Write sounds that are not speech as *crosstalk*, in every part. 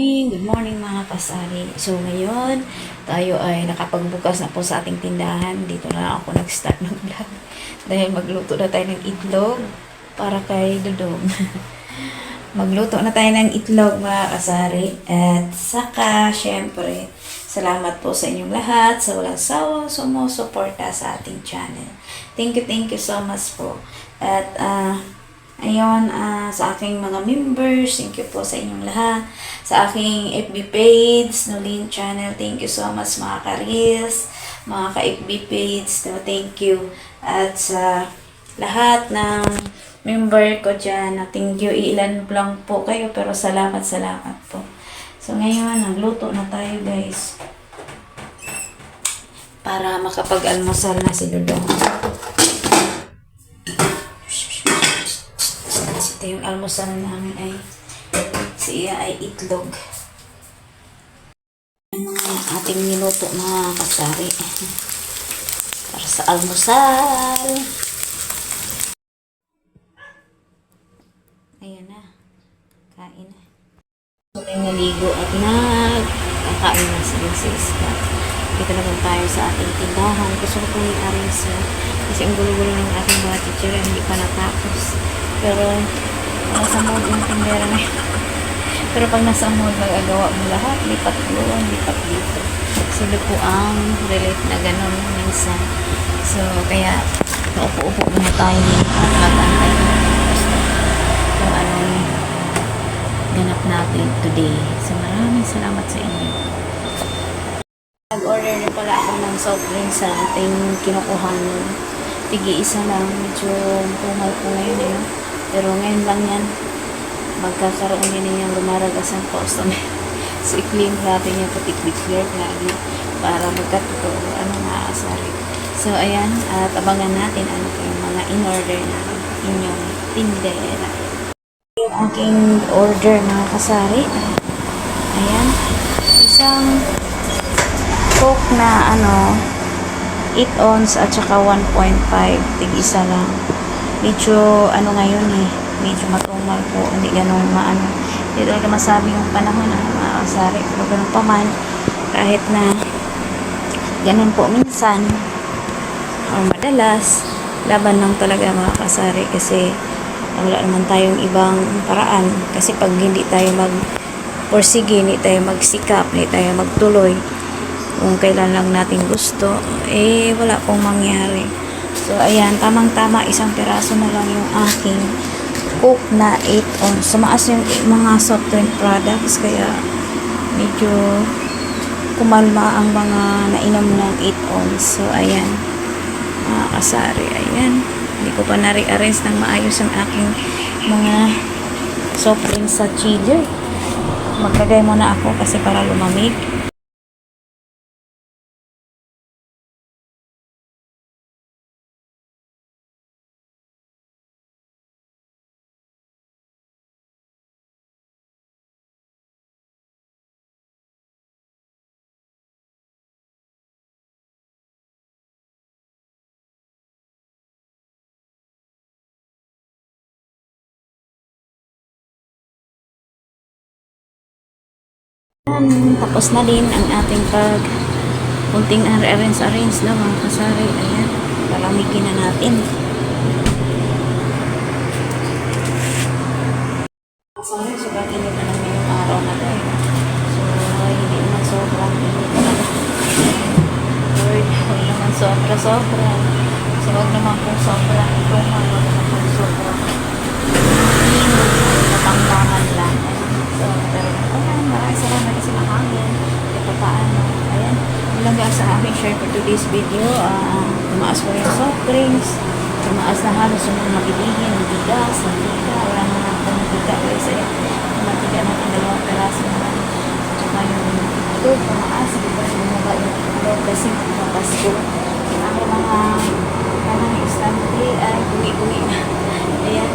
Good morning mga kasari. So ngayon, tayo ay nakapagbukas na po sa ating tindahan. Dito na ako nag-start *laughs* ng vlog. Dahil magluto na tayo ng itlog para kay Dudong. *laughs* magluto na tayo ng itlog mga kasari. At saka, syempre, salamat po sa inyong lahat sa walang sawang sumusuporta sa ating channel. Thank you, thank you so much po. At, ah, Ayun, ah, sa aking mga members, thank you po sa inyong lahat. Sa aking FB page, Nolin Channel, thank you so much mga ka-reels, mga ka-FB page, no, thank you. At sa lahat ng member ko dyan, na thank you, ilan lang po kayo, pero salamat, salamat po. So ngayon, nagluto na tayo guys. Para makapag-almusal na si Dudong. Ito yung almusal namin ay siya ay itlog. Ang mga ating niluto mga kasari. Para sa almusal. Ayan na. Kain na. May naligo at nagkakain na si Mrs. Dito naman tayo sa ating tindahan. Gusto ko pong i-arrange siya. Kasi ang gulo-gulo ng ating mga teacher hindi pa natapos. Pero nasa mood yung tindera na. Pero pag nasa mood, magagawa mo lahat. Lipat doon, lipat dito. Sila po ang relate na ganun minsan. So, kaya naupo-upo muna tayo dito at magantay kung ganap natin today. So, maraming salamat sa inyo. Nag-order na pala ako ng soft drink sa ating kinukuhan. Tigi isa lang. Medyo tumal po ngayon eh. Pero ngayon lang yan. Magkakaroon din niyang lumaragas ang customer. *laughs* so, i-clean natin yung putik clear lagi para magkatotoo ano maaasari. So, ayan. At abangan natin ano po yung mga in-order na inyong tindera. Yung aking order mga kasari. Ayan. Isang coke na ano 8 ounce at saka 1.5 tig isa lang medyo ano ngayon eh medyo matumal po hindi ganun maano hindi talaga masabi yung panahon na makakasari pero ganun pa man kahit na ganun po minsan or madalas laban lang talaga mga kasari kasi wala naman tayong ibang paraan kasi pag hindi tayo mag porsige, hindi tayo magsikap, hindi tayo magtuloy kung kailan lang natin gusto, eh wala pong mangyari. So, ayan, tamang-tama, isang piraso na lang yung aking cook na 8 ounce. Sumaas yung mga soft drink products, kaya medyo kumalma ang mga nainom ng 8 ounce. So, ayan, mga kasari, ayan. Hindi ko pa nare-arrange ng maayos ang aking mga soft drinks sa chiller. Maglagay muna ako kasi para lumamig. Tapos na din ang ating pag kunting arrange-arrange na mga kasari. Ayan, palamigin na natin. Kasari, sobrang init na lang ngayong araw na to eh. So, hindi naman sobrang init talaga. Lord, *laughs* huwag naman sobra-sobra. So, huwag naman kung sobra. Kung sobra. Napangtangan lang. So, pero, ayan, maraming salamat kasi mahangin. Kahit pa paano. Ayan. Yun lang guys sa aking today's video. Ah, tumaas ko yung soft drinks. Tumaas na halos yung mga mabilihin, ng bigas, ng tika. Wala na nga akong tika guys. Ayan. Yung matika natin dalawang peraso naman. Tsaka yung ito, tumaas. Because bumaba yung ito kasi. Yung aking mga kanang istante ay bumi-bumi na. *laughs* Ayan.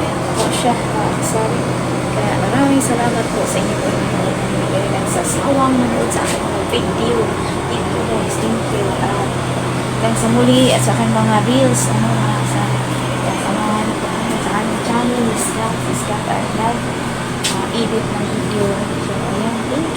Ayan po siya. Ah, sorry. Kaya maraming salamat po sa inyo po nagbibigay ng sa sawang nanood sa aking mga video. Thank you guys. Thank you. At hanggang sa muli at sa aking mga reels. Ano sa samahan ko ano, sa aking channel. Scott, Scott Arnab. Uh, edit ng video. So,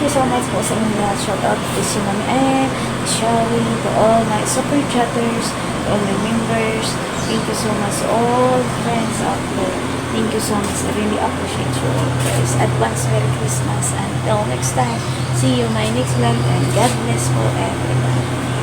you so much po sa inyo lahat. Shout out to si Mami Eh, Shelly, to all my super chatters, to all my members. Thank you so much all friends out there. Thank you so much. I really appreciate you all guys. Advance Merry Christmas. Until next time, see you my next vlog and God bless for everyone.